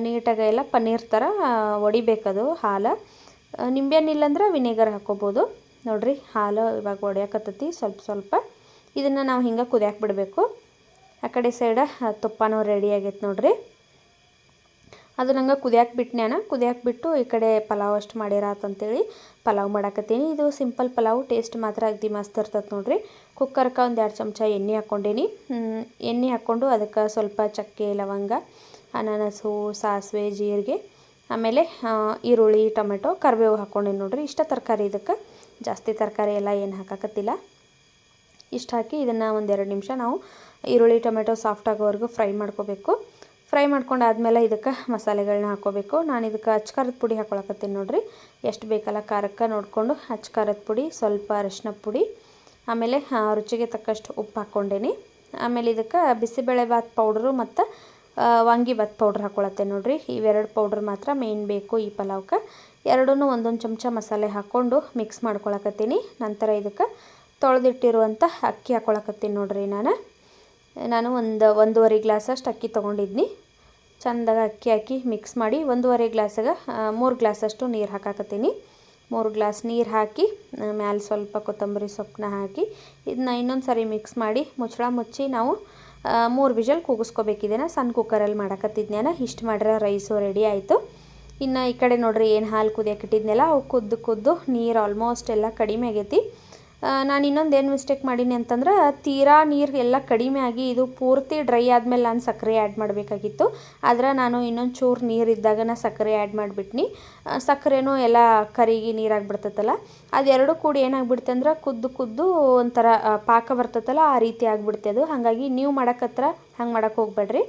A: ನೀಟಾಗಿ ಎಲ್ಲ ಪನ್ನೀರ್ ಥರ ಒಡಿಬೇಕದು ಹಾಲು. ನಿಂಬೆಹಣ್ಣು ಇಲ್ಲಾಂದ್ರೆ ವಿನೆಗರ್ ಹಾಕ್ಕೋಬೋದು ನೋಡ್ರಿ ಹಾಲು ಇವಾಗ ಒಡೆಯಕತ್ತತಿ, ಸ್ವಲ್ಪ ಸ್ವಲ್ಪ. ಇದನ್ನು ನಾವು ಹಿಂಗೆ ಕುದಿಯಾಕೆ ಬಿಡಬೇಕು. ಆ ಕಡೆ ಸೈಡ ತುಪ್ಪನೂ ರೆಡಿ ಆಗೈತೆ ನೋಡ್ರಿ. ಅದು ನಂಗೆ ಕುದಿಯಾಕೆ ಬಿಟ್ಟನೇನ ಕುದಿಯಾಕೆ ಬಿಟ್ಟು ಈ ಕಡೆ ಪಲಾವ್ ಅಷ್ಟು ಮಾಡಿರಾತಂತೇಳಿ ಪಲಾವ್ ಮಾಡಾಕತ್ತೀನಿ. ಇದು ಸಿಂಪಲ್ ಪಲಾವ್, ಟೇಸ್ಟ್ ಮಾತ್ರ ಅಗ್ದಿ ಮಸ್ತ್ ಇರ್ತದೆ ನೋಡ್ರಿ. ಕುಕ್ಕರ್ಗೆ ಒಂದು ಎರಡು ಚಮಚ ಎಣ್ಣೆ ಹಾಕ್ಕೊಂಡೀನಿ ಎಣ್ಣೆ ಹಾಕ್ಕೊಂಡು ಅದಕ್ಕೆ ಸ್ವಲ್ಪ ಚಕ್ಕೆ, ಲವಂಗ, ಅನಾನಸು, ಸಾಸಿವೆ, ಜೀರಿಗೆ, ಆಮೇಲೆ ಈರುಳ್ಳಿ, ಟೊಮೆಟೊ, ಕರಿಬೇವು ಹಾಕ್ಕೊಂಡೀನಿ ನೋಡ್ರಿ. ಇಷ್ಟ ತರಕಾರಿ ಇದಕ್ಕೆ. ಜಾಸ್ತಿ ತರಕಾರಿ ಎಲ್ಲ ಏನು ಹಾಕಕತ್ತಿಲ್ಲ. ಇಷ್ಟು ಹಾಕಿ ಇದನ್ನು ಒಂದೆರಡು ನಿಮಿಷ ನಾವು ಈರುಳ್ಳಿ, ಟೊಮೆಟೊ ಸಾಫ್ಟ್ ಆಗೋವರೆಗೂ ಫ್ರೈ ಮಾಡ್ಕೋಬೇಕು. ಫ್ರೈ ಮಾಡ್ಕೊಂಡಾದ್ಮೇಲೆ ಇದಕ್ಕೆ ಮಸಾಲೆಗಳನ್ನ ಹಾಕೋಬೇಕು. ನಾನು ಇದಕ್ಕೆ ಅಚ್ಚ ಖಾರದ ಪುಡಿ ಹಾಕೊಳಕತ್ತೀನಿ ನೋಡಿರಿ. ಎಷ್ಟು ಬೇಕಲ್ಲ ಖಾರಕ್ಕೆ ನೋಡಿಕೊಂಡು ಅಚ್ಚ ಖಾರದ ಪುಡಿ, ಸ್ವಲ್ಪ ಅರಿಶಿನ ಪುಡಿ, ಆಮೇಲೆ ರುಚಿಗೆ ತಕ್ಕಷ್ಟು ಉಪ್ಪು ಹಾಕ್ಕೊಂಡೇನಿ. ಆಮೇಲೆ ಇದಕ್ಕೆ ಬಿಸಿಬೇಳೆ ಭಾತ್ ಪೌಡ್ರು ಮತ್ತು ವಾಂಗಿಭಾತ್ ಪೌಡ್ರ್ ಹಾಕೊಳತ್ತೆ ನೋಡಿರಿ. ಇವೆರಡು ಪೌಡ್ರ್ ಮಾತ್ರ ಮೇಯ್ನ್ ಬೇಕು ಈ ಪಲಾವ್ಗೆ ಎರಡೂ ಒಂದೊಂದು ಚಮಚ ಮಸಾಲೆ ಹಾಕ್ಕೊಂಡು ಮಿಕ್ಸ್ ಮಾಡ್ಕೊಳಕತ್ತೀನಿ. ನಂತರ ಇದಕ್ಕೆ ತೊಳೆದಿಟ್ಟಿರುವಂಥ ಅಕ್ಕಿ ಹಾಕ್ಕೊಳಕತ್ತೀನಿ ನೋಡಿರಿ ನಾನು. ನಾನು ಒಂದು, ಒಂದೂವರೆ ಗ್ಲಾಸಷ್ಟು ಅಕ್ಕಿ ತೊಗೊಂಡಿದ್ನಿ. ಚಂದಾಗ ಅಕ್ಕಿ ಹಾಕಿ ಮಿಕ್ಸ್ ಮಾಡಿ ಒಂದೂವರೆ ಗ್ಲಾಸಾಗ ಮೂರು ಗ್ಲಾಸಷ್ಟು ನೀರು ಹಾಕಾಕತ್ತೀನಿ. ಮೂರು ಗ್ಲಾಸ್ ನೀರು ಹಾಕಿ ಮ್ಯಾಲೆ ಸ್ವಲ್ಪ ಕೊತ್ತಂಬರಿ ಸೊಪ್ಪನ್ನ ಹಾಕಿ ಇದನ್ನ ಇನ್ನೊಂದು ಸಾರಿ ಮಿಕ್ಸ್ ಮಾಡಿ ಮುಚ್ಚಳ ಮುಚ್ಚಿ ನಾವು ಮೂರು ವಿಷಲ್ ಕೂಗಿಸ್ಕೋಬೇಕಿದೇನ ಸಣ್ಣ ಕುಕ್ಕರಲ್ಲಿ ಮಾಡಾಕತ್ತಿದ್ನ್ಯಾನ ಇಷ್ಟು ಮಾಡ್ರೆ ರೈಸು ರೆಡಿ ಆಯಿತು. ಇನ್ನು ಈ ಕಡೆ ನೋಡ್ರಿ ಏನು ಹಾಲು ಕುದಿಯಕ್ಕೆ ಇಟ್ಟಿದ್ನೆಲ್ಲ, ಅವು ಕುದ್ದು ಕುದ್ದು ನೀರು ಆಲ್ಮೋಸ್ಟ್ ಎಲ್ಲ ಕಡಿಮೆ ಆಗೈತಿ. ನಾನು ಇನ್ನೊಂದು ಏನು ಮಿಸ್ಟೇಕ್ ಮಾಡೀನಿ ಅಂತಂದ್ರೆ, ತೀರಾ ನೀರು ಎಲ್ಲ ಕಡಿಮೆ ಆಗಿ ಇದು ಪೂರ್ತಿ ಡ್ರೈ ಆದಮೇಲೆ ನಾನು ಸಕ್ಕರೆ ಆ್ಯಡ್ ಮಾಡಬೇಕಾಗಿತ್ತು. ಆದ್ರೆ ನಾನು ಇನ್ನೊಂದು ಚೂರು ನೀರು ನಾನು ಸಕ್ಕರೆ ಆ್ಯಡ್ ಮಾಡಿಬಿಟ್ನಿ. ಸಕ್ಕರೆನೂ ಎಲ್ಲ ಕರಿಗಿ ನೀರಾಗ್ಬಿಡ್ತೈತಲ್ಲ ಅದೆರಡು ಕೂಡಿ ಏನಾಗ್ಬಿಡುತ್ತೆ ಅಂದ್ರೆ, ಕುದ್ದು ಕುದ್ದು ಒಂಥರ ಪಾಕ ಬರ್ತೈತಲ್ಲ ಆ ರೀತಿ ಆಗಿಬಿಡ್ತೆ ಅದು. ಹಾಗಾಗಿ ನೀವು ಮಾಡೋಕ್ಕತ್ರ ಹಂಗೆ ಮಾಡೋಕ್ಕೆ ಹೋಗ್ಬೇಡ್ರಿ.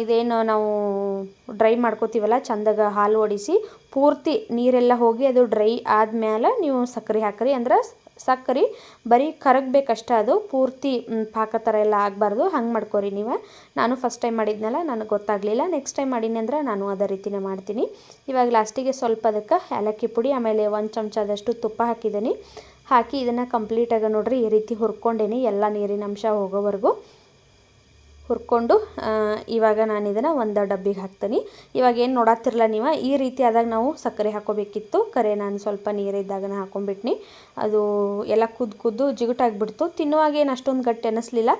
A: ಇದೇನು ನಾವು ಡ್ರೈ ಮಾಡ್ಕೋತೀವಲ್ಲ, ಚಂದಾಗ ಹಾಲು ಒಡಿಸಿ ಪೂರ್ತಿ ನೀರೆಲ್ಲ ಹೋಗಿ ಅದು ಡ್ರೈ ಆದಮೇಲೆ ನೀವು ಸಕ್ಕರೆ ಹಾಕ್ರಿ. ಅಂದ್ರೆ ಸಕ್ಕರೆ ಬರೀ ಕರಗಬೇಕಷ್ಟೇ ಅದು, ಪೂರ್ತಿ ಪಾಕ ಥರ ಎಲ್ಲ ಆಗಬಾರ್ದು. ಹಂಗೆ ಮಾಡ್ಕೊರಿ ನೀವು. ನಾನು ಫಸ್ಟ್ ಟೈಮ್ ಮಾಡಿದ್ನಲ್ಲ, ನನಗೆ ಗೊತ್ತಾಗಲಿಲ್ಲ. ನೆಕ್ಸ್ಟ್ ಟೈಮ್ ಮಾಡೀನಿ ಅಂದ್ರೆ ನಾನು ಅದೇ ರೀತಿನೇ ಮಾಡ್ತೀನಿ. ಇವಾಗ ಲಾಸ್ಟಿಗೆ ಸ್ವಲ್ಪ ಅದಕ್ಕೆ ಏಲಕ್ಕಿ ಪುಡಿ, ಆಮೇಲೆ ಒಂದು ಚಮಚದಷ್ಟು ತುಪ್ಪ ಹಾಕಿದ್ದೀನಿ ಹಾಕಿ ಇದನ್ನು ಕಂಪ್ಲೀಟಾಗಿ ನೋಡ್ರಿ, ಈ ರೀತಿ ಹುರ್ಕೊಂಡೇನಿ, ಎಲ್ಲ ನೀರಿನ ಅಂಶ ಹೋಗೋವರೆಗೂ. ಹುರ್ಕೊಂಡು ಇವಾಗ ನಾನು ಇದನ್ನು ಒಂದು ಡಬ್ಬಿಗೆ ಹಾಕ್ತೀನಿ. ಇವಾಗ ಏನು ನೋಡತ್ತಿರಲ್ಲ ನೀವು, ಈ ರೀತಿ ಆದಾಗ ನಾವು ಸಕ್ಕರೆ ಹಾಕೋಬೇಕಿತ್ತು. ಕರೆ ನಾನು ಸ್ವಲ್ಪ ನೀರಿದ್ದಾಗನ ಹಾಕೊಂಡ್ಬಿಟ್ನಿ. ಅದು ಎಲ್ಲ ಕುದ್ದು ಕುದ್ದು ಜಿಗುಟಾಗಿಬಿಡ್ತು. ತಿನ್ನುವಾಗ ಏನು ಅಷ್ಟೊಂದು ಗಟ್ಟಿ ಅನ್ನಿಸ್ಲಿಲ್ಲ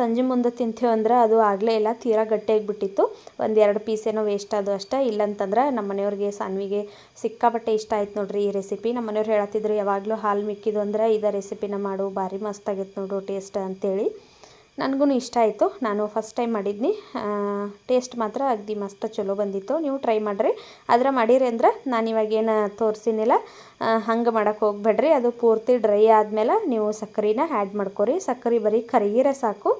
A: ಸಂಜೆ ಮುಂದೆ ತಿಂತೀವಿ ಅಂದ್ರೆ ಅದು ಆಗಲೇ ಇಲ್ಲ ತೀರಾ ಗಟ್ಟಿಯಾಗಿಬಿಟ್ಟಿತ್ತು ಒಂದು ಎರಡು ಪೀಸ್ ಏನೋ ವೇಸ್ಟ್ ಅದು ಅಷ್ಟೇ. ಇಲ್ಲಂತಂದ್ರೆ ನಮ್ಮ ಮನೆಯವ್ರಿಗೆ, ಸಾನ್ವಿಗೆ ಸಿಕ್ಕಾಪಟ್ಟೆ ಇಷ್ಟ ಆಯ್ತು ನೋಡ್ರಿ ಈ ರೆಸಿಪಿ ನಮ್ಮ ಮನೆಯವ್ರು ಹೇಳತ್ತಿದ್ರು ಯಾವಾಗಲೂ ಹಾಲು ಮಿಕ್ಕಿದ್ದು ಅಂದ್ರೆ ಇದೇ ರೆಸಿಪಿನ ಮಾಡು, ಭಾರಿ ಮಸ್ತ್ ಆಗೈತೆ ನೋಡು ಟೇಸ್ಟ್ ಅಂತೇಳಿ. ನನಗೂ ಇಷ್ಟ ಆಯಿತು. ನಾನು ಫಸ್ಟ್ ಟೈಮ್ ಮಾಡಿದ್ನಿ. ಟೇಸ್ಟ್ ಮಾತ್ರ ಅಗ್ದಿ ಮಸ್ತ್ ಚಲೋ ಬಂದಿತ್ತು. ನೀವು ಟ್ರೈ ಮಾಡಿರಿ. ಅದರ ಮಾಡಿರಿ ಅಂದ್ರೆ ನಾನು ಏನು ತೋರಿಸಿನಿಲ್ಲ. ಹಂಗೆ ಮಾಡೋಕ್ಕೆ ಹೋಗ್ಬೇಡ್ರಿ. ಅದು ಪೂರ್ತಿ ಡ್ರೈ ಆದಮೇಲೆ ನೀವು ಸಕ್ಕರೆನ ಆ್ಯಡ್ ಮಾಡ್ಕೊರಿ. ಸಕ್ಕರೆ ಬರೀ ಕರಗಿರ ಸಾಕು.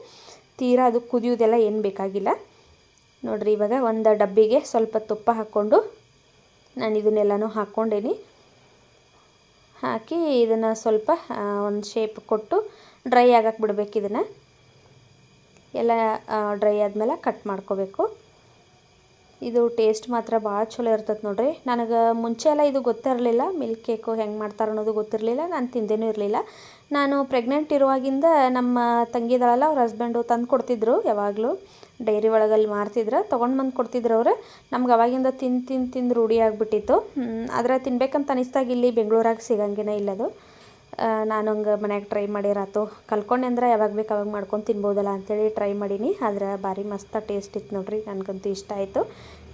A: ತೀರಾ ಅದು ಕುದಿಯೋದೆಲ್ಲ ಏನು ಬೇಕಾಗಿಲ್ಲ. ನೋಡಿರಿ, ಇವಾಗ ಒಂದು ಡಬ್ಬಿಗೆ ಸ್ವಲ್ಪ ತುಪ್ಪ ಹಾಕ್ಕೊಂಡು ನಾನು ಇದನ್ನೆಲ್ಲನೂ ಹಾಕ್ಕೊಂಡೇನಿ. ಹಾಕಿ ಇದನ್ನು ಸ್ವಲ್ಪ ಒಂದು ಶೇಪ್ ಕೊಟ್ಟು ಡ್ರೈ ಆಗಕ್ಕೆ ಬಿಡ್ಬೇಕು ಇದನ್ನು. ಎಲ್ಲ ಡ್ರೈ ಆದಮೇಲೆ ಕಟ್ ಮಾಡ್ಕೋಬೇಕು. ಇದು ಟೇಸ್ಟ್ ಮಾತ್ರ ಭಾಳ ಚಲೋ ಇರ್ತದೆ ನೋಡ್ರಿ. ನನಗೆ ಮುಂಚೆ ಎಲ್ಲ ಇದು ಗೊತ್ತಿರಲಿಲ್ಲ ಮಿಲ್ಕ್ ಕೇಕು ಹೆಂಗೆ ಮಾಡ್ತಾರೆ ಅನ್ನೋದು ಗೊತ್ತಿರಲಿಲ್ಲ, ನಾನು ತಿಂದೇನೂ ಇರಲಿಲ್ಲ. ನಾನು ಪ್ರೆಗ್ನೆಂಟ್ ಇರುವಾಗಿಂದ ನಮ್ಮ ತಂಗಿದಾಳಲ್ಲ, ಅವ್ರ ಹಸ್ಬೆಂಡು ತಂದು ಕೊಡ್ತಿದ್ರು ಯಾವಾಗಲೂ. ಡೈರಿ ಒಳಗಲ್ಲಿ ಮಾರ್ತಿದ್ರು, ತೊಗೊಂಡು ಬಂದು ಕೊಡ್ತಿದ್ರು ಅವ್ರು. ನಮ್ಗೆ ಅವಾಗಿಂದ ತಿಂದು ತಿಂದು ತಿಂದು ರೂಢಿ ಆಗಿಬಿಟ್ಟಿತ್ತು. ಆದರೆ ತಿನ್ಬೇಕಂತ ಅನಿಸ್ದಾಗ ಇಲ್ಲಿ ಬೆಂಗಳೂರಾಗ ಸಿಗಂಗೇನ ಇಲ್ಲದು. ನಾನು ಹಂಗೆ ಮನ್ಯಾಗ ಟ್ರೈ ಮಾಡಿರಾತು. ಕಲ್ಕೊಂಡೆ ಅಂದ್ರೆ ಯಾವಾಗ ಬೇಕು ಅವಾಗ ಮಾಡ್ಕೊಂಡು ತಿನ್ಬೋದಲ್ಲ ಅಂತೇಳಿ ಟ್ರೈ ಮಾಡೀನಿ. ಆದ್ರೆ ಭಾರಿ ಮಸ್ತ ಟೇಸ್ಟ್ ಇತ್ತು ನೋಡಿರಿ, ನನಗಂತೂ ಇಷ್ಟ ಆಯಿತು.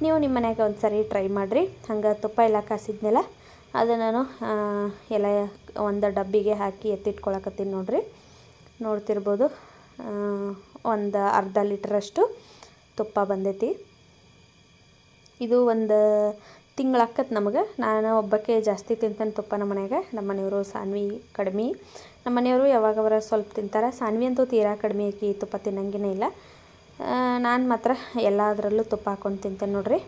A: ನೀವು ನಿಮ್ಮ ಮನ್ಯಾಗ ಒಂದು ಸರಿ ಟ್ರೈ ಮಾಡಿರಿ. ಹಂಗೆ ತುಪ್ಪ ಎಲ್ಲ ಕಾಸಿದ್ನೆಲ್ಲ, ಅದು ನಾನು ಎಲ್ಲ ಒಂದು ಡಬ್ಬಿಗೆ ಹಾಕಿ ಎತ್ತಿಟ್ಕೊಳಕತ್ತೀನಿ ನೋಡಿರಿ. ನೋಡ್ತಿರ್ಬೋದು ಒಂದು ಅರ್ಧ ಲೀಟ್ರಷ್ಟು ತುಪ್ಪ ಬಂದೈತಿ. ಇದು ಒಂದು ತಿಂಗಳಾಕತ್ ನಮಗೆ. ನಾನು ಒಬ್ಬಕ್ಕೆ ಜಾಸ್ತಿ ತಿಂತೇನೆ ತುಪ್ಪ ನಮ್ಮ ಮನೆಯಾಗ. ನಮ್ಮ ಮನೆಯವರು ಸಾನ್ವಿ ಕಡಿಮೆ. ನಮ್ಮ ಮನೆಯವರು ಯಾವಾಗವರ ಸ್ವಲ್ಪ ತಿಂತಾರೆ. ಸಾನ್ವಿ ಅಂತೂ ತೀರಾ ಕಡಿಮೆ ಆಕಿ ತುಪ್ಪ ತಿನ್ನಂಗೇನೇ ಇಲ್ಲ. ನಾನು ಮಾತ್ರ ಎಲ್ಲದರಲ್ಲೂ ತುಪ್ಪ ಹಾಕೊಂಡು ತಿಂತೇನೆ ನೋಡ್ರಿ.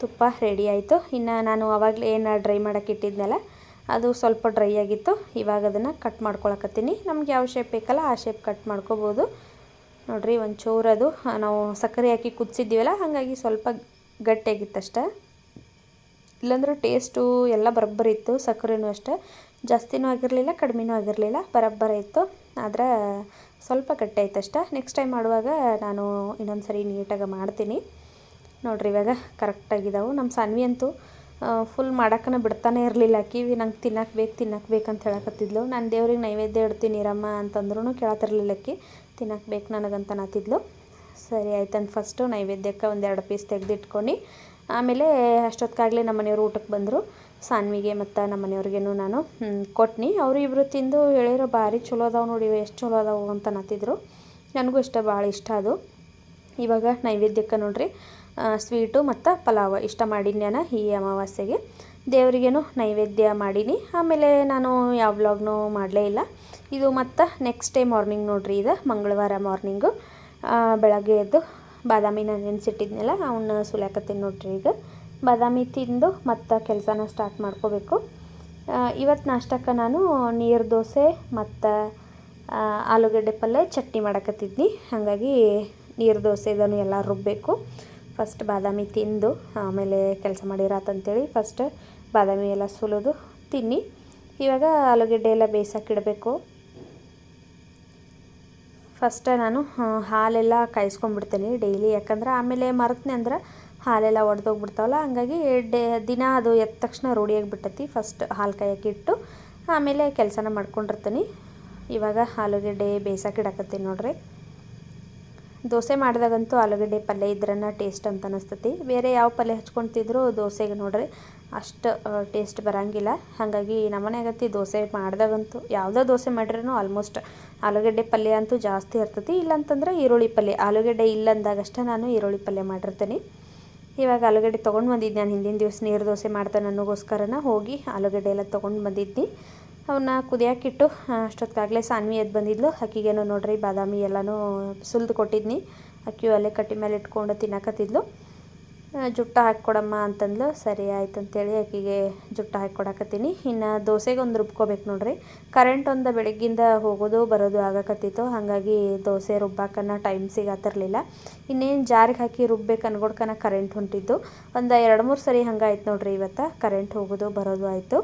A: ತುಪ್ಪ ರೆಡಿ ಆಯಿತು. ಇನ್ನು ನಾನು ಆವಾಗಲೇ ಏನು ಡ್ರೈ ಮಾಡೋಕೆ ಇಟ್ಟಿದ್ನಲ್ಲ, ಅದು ಸ್ವಲ್ಪ ಡ್ರೈ ಆಗಿತ್ತು. ಇವಾಗ ಅದನ್ನು ಕಟ್ ಮಾಡ್ಕೊಳಕತ್ತೀನಿ. ನಮ್ಗೆ ಯಾವ ಶೇಪ್ ಬೇಕಲ್ಲ ಆ ಶೇಪ್ ಕಟ್ ಮಾಡ್ಕೋಬೋದು. ನೋಡ್ರಿ ಒಂಚೂರು ಅದು ನಾವು ಸಕ್ಕರೆ ಹಾಕಿ ಕುದಿಸಿದ್ದೀವಲ್ಲ, ಹಾಗಾಗಿ ಸ್ವಲ್ಪ ಗಟ್ಟಿಯಾಗಿತ್ತಷ್ಟೆ ಇಲ್ಲಾಂದ್ರೆ ಟೇಸ್ಟು ಎಲ್ಲ ಬರೋಬ್ಬರಿ ಇತ್ತು, ಸಕ್ಕರೆನೂ ಅಷ್ಟೇ. ಜಾಸ್ತಿನೂ ಆಗಿರಲಿಲ್ಲ, ಕಡಿಮೆನೂ ಆಗಿರಲಿಲ್ಲ, ಬರೋಬ್ಬರ ಇತ್ತು. ಆದರೆ ಸ್ವಲ್ಪ ಗಟ್ಟಿ ಆಯ್ತು ಅಷ್ಟೇ. ನೆಕ್ಸ್ಟ್ ಟೈಮ್ ಮಾಡುವಾಗ ನಾನು ಇನ್ನೊಂದು ಸರಿ ನೀಟಾಗಿ ಮಾಡ್ತೀನಿ. ನೋಡ್ರಿ ಇವಾಗ ಕರೆಕ್ಟಾಗಿದ್ದಾವೆ ನಮ್ಮ ಸಾನ್ವಿ ಅಂತೂ ಫುಲ್ ಮಾಡೋಕ್ಕನ ಬಿಡ್ತಾನೆ ಇರಲಿಲ್ಲ. ಕಿವಿ ನಂಗೆ ತಿನ್ನಕ್ಕೆ ಬೇಕು ತಿನ್ನಕ್ಕೆ ಬೇಕು ಅಂತ ಹೇಳಕತ್ತಿದ್ಲು. ನಾನು ದೇವ್ರಿಗೆ ನೈವೇದ್ಯ ಇಡ್ತೀನಿ ಇರಮ್ಮ ಅಂತಂದ್ರೂ ಕೇಳತ್ತಿರಲಿಲ್ಲ ಅಕ್ಕಿ. ತಿನ್ನಕ್ಕೆ ಬೇಕು ನನಗಂತ ನಾತಿದ್ಲು ಸರಿ ಆಯ್ತಂತ ಫಸ್ಟು ನೈವೇದ್ಯಕ್ಕೆ ಒಂದೆರಡು ಪೀಸ್ ತೆಗೆದಿಟ್ಕೊಂಡು ಆಮೇಲೆ ಅಷ್ಟೊತ್ತಿಗಾಗಲೇ ನಮ್ಮ ಮನೆಯವರು ಊಟಕ್ಕೆ ಬಂದರು. ಸಾನ್ವಿಗೆ ಮತ್ತು ನಮ್ಮ ಮನೆಯವ್ರಿಗೇನು ನಾನು ಕೊಟ್ನಿ. ಅವರು ಇಬ್ಬರು ತಿಂದು ಹೇಳಿರೋ ಭಾರಿ ಚಲೋ ಅದಾವೆ ನೋಡಿ ಎಷ್ಟು ಚಲೋ ಅದಾವು ಅಂತ ಅನ್ನತ್ತಿದ್ರು. ನನಗೂ ಇಷ್ಟ ಭಾಳ ಇಷ್ಟ ಅದು. ಇವಾಗ ನೈವೇದ್ಯಕ್ಕೆ ನೋಡ್ರಿ ಸ್ವೀಟು ಮತ್ತು ಪಲಾವ್ ಇಷ್ಟ ಮಾಡೀನಿ ನಾನು ಈ ಅಮಾವಾಸ್ಯೆಗೆ. ದೇವರಿಗೇನು ನೈವೇದ್ಯ ಮಾಡೀನಿ. ಆಮೇಲೆ ನಾನು ಯಾವ ವ್ಲಾಗ್ನೂ ಮಾಡಲೇ ಇಲ್ಲ. ಇದು ಮತ್ತು ನೆಕ್ಸ್ಟ್ ಡೇ ಮಾರ್ನಿಂಗ್ ನೋಡ್ರಿ, ಇದು ಮಂಗಳವಾರ ಮಾರ್ನಿಂಗು ಬೆಳಗ್ಗೆ ಎದ್ದು ಬಾದಾಮಿನ ನೆನೆಸಿಟ್ಟಿದ್ನಲ್ಲ ಅವನ್ನ ಸುಲಿಯಾಕತ್ತೀನಿ ನೋಡ್ರಿ ಈಗ. ಬಾದಾಮಿ ತಿಂದು ಮತ್ತು ಕೆಲಸನ ಸ್ಟಾರ್ಟ್ ಮಾಡ್ಕೋಬೇಕು. ಇವತ್ತು ನಾಷ್ಟಕ್ಕೆ ನಾನು ನೀರು ದೋಸೆ ಮತ್ತು ಆಲೂಗಡ್ಡೆ ಪಲ್ಯ ಚಟ್ನಿ ಮಾಡಕತ್ತಿದ್ನಿ. ಹಾಗಾಗಿ ನೀರು ದೋಸೆ ಇದನ್ನು ಎಲ್ಲ ರುಬ್ಬಬೇಕು ಫಸ್ಟ್ ಬಾದಾಮಿ ತಿಂದು, ಆಮೇಲೆ ಕೆಲಸ ಮಾಡಿರಾತಂತೇಳಿ ಫಸ್ಟ್ ಬಾದಾಮಿ ಎಲ್ಲ ಸುಲಿದು ತಿನ್ನಿ. ಇವಾಗ ಆಲೂಗಡ್ಡೆ ಎಲ್ಲ ಬೇಯಿಸೋಕ್ಕಿಡಬೇಕು ಫಸ್ಟ್ ನಾನು ಹಾಲೆಲ್ಲ ಕಾಯಿಸ್ಕೊಂಡ್ಬಿಡ್ತೀನಿ ಡೈಲಿ. ಯಾಕಂದ್ರೆ ಆಮೇಲೆ ಮರತ್ನೆ ಅಂದ್ರೆ ಹಾಲೆಲ್ಲ ಒಡೆದೋಗ್ಬಿಡ್ತಾವಲ್ಲ, ಹಂಗಾಗಿ ಡೇ, ದಿನ ಅದು ಎದ್ದ ತಕ್ಷಣ ರೂಢಿಯಾಗಿಬಿಟ್ಟೈತಿ ಫಸ್ಟ್ ಹಾಲು ಕಾಯಕ್ಕೆ ಇಟ್ಟು, ಆಮೇಲೆ ಕೆಲಸನ ಮಾಡ್ಕೊಂಡಿರ್ತೀನಿ. ಇವಾಗ ಆಲೂಗಡ್ಡೆ ಬೇಯಿಸಕ್ಕೆ ಇಡಕತ್ತೀನಿ ನೋಡ್ರಿ. ದೋಸೆ ಮಾಡಿದಾಗಂತೂ ಆಲೂಗಡ್ಡೆ ಪಲ್ಯ ಇದ್ರನ್ನ ಟೇಸ್ಟ್ ಅಂತ ಅನಿಸ್ತತಿ. ಬೇರೆ ಯಾವ ಪಲ್ಯ ಹಚ್ಕೊಳ್ತಿದ್ರು ದೋಸೆಗೆ ನೋಡ್ರಿ. ಅಷ್ಟು ಟೇಸ್ಟ್ ಬರೋಂಗಿಲ್ಲ. ಹಾಗಾಗಿ ನಮ್ಮನೆಗತ್ತಿ ದೋಸೆ ಮಾಡಿದಾಗಂತೂ ಯಾವುದೋ ದೋಸೆ ಮಾಡಿದ್ರೂ ಆಲ್ಮೋಸ್ಟ್ ಆಲೂಗಡ್ಡೆ ಪಲ್ಯ ಅಂತೂ ಜಾಸ್ತಿ ಇರ್ತೈತಿ. ಇಲ್ಲಂತಂದ್ರೆ ಈರುಳ್ಳಿ ಪಲ್ಯ. ಆಲೂಗಡ್ಡೆ ಇಲ್ಲ ಇಲ್ಲಂದಾಗಷ್ಟೇ ನಾನು ಈರುಳ್ಳಿ ಪಲ್ಯ ಮಾಡಿರ್ತೀನಿ. ಇವಾಗ ಆಲೂಗಡ್ಡೆ ತೊಗೊಂಡು ಬಂದಿದ್ದೆ ನಾನು. ಹಿಂದಿನ ದಿವಸ ನೀರು ದೋಸೆ ಮಾಡ್ತಾನೆ ನನಗೋಸ್ಕರನ ಹೋಗಿ ಆಲೂಗಡ್ಡೆ ಎಲ್ಲ ತೊಗೊಂಡು ಬಂದಿದ್ನಿ. ಅವನ್ನ ಕುದಿಯಾಕಿಟ್ಟು ಅಷ್ಟೊತ್ತಾಗಲೇ ಸಾನ್ವಿ ಎದ್ದು ಬಂದಿದ್ಲು. ಅಕ್ಕಿಗೇನು ನೋಡ್ರಿ, ಬಾದಾಮಿ ಎಲ್ಲನೂ ಸುಲಿದು ಕೊಟ್ಟಿದ್ನಿ. ಅಕ್ಕಿ ಅಲ್ಲೇ ಕಟ್ಟಿ ಮೇಲೆ ಇಟ್ಕೊಂಡು ತಿನ್ನಕತ್ತಿದ್ಲು. ಜುಟ್ಟ ಹಾಕ್ಕೊಡಮ್ಮ ಅಂತಂದ್ಲು. ಸರಿ ಆಯ್ತು ಅಂತೇಳಿ ಆಕೆಗೆ ಜುಟ್ಟ ಹಾಕ್ಕೊಡಕತ್ತೀನಿ. ಇನ್ನು ದೋಸೆಗೆ ಒಂದು ರುಬ್ಕೋಬೇಕು ನೋಡ್ರಿ. ಕರೆಂಟ್ ಒಂದು ಬೆಳಗ್ಗಿಂದ ಹೋಗೋದು, ಬರೋದು ಆಗಕತ್ತಿತ್ತು. ಹಾಗಾಗಿ ದೋಸೆ ರುಬ್ಬಾಕನ ಟೈಮ್ ಸಿಗತ್ತಿರಲಿಲ್ಲ ಇನ್ನೇನು ಜಾರಿಗೆ ಹಾಕಿ ರುಬ್ಬೇಕು ಅನ್ಕೊಡ್ಕನ ಕರೆಂಟ್ ಹೊಂಟಿದ್ದು. ಒಂದು ಎರಡು ಮೂರು ಸರಿ ಹಂಗಾಯ್ತು ನೋಡ್ರಿ ಇವತ್ತು. ಕರೆಂಟ್ ಹೋಗೋದು, ಬರೋದು ಆಯಿತು.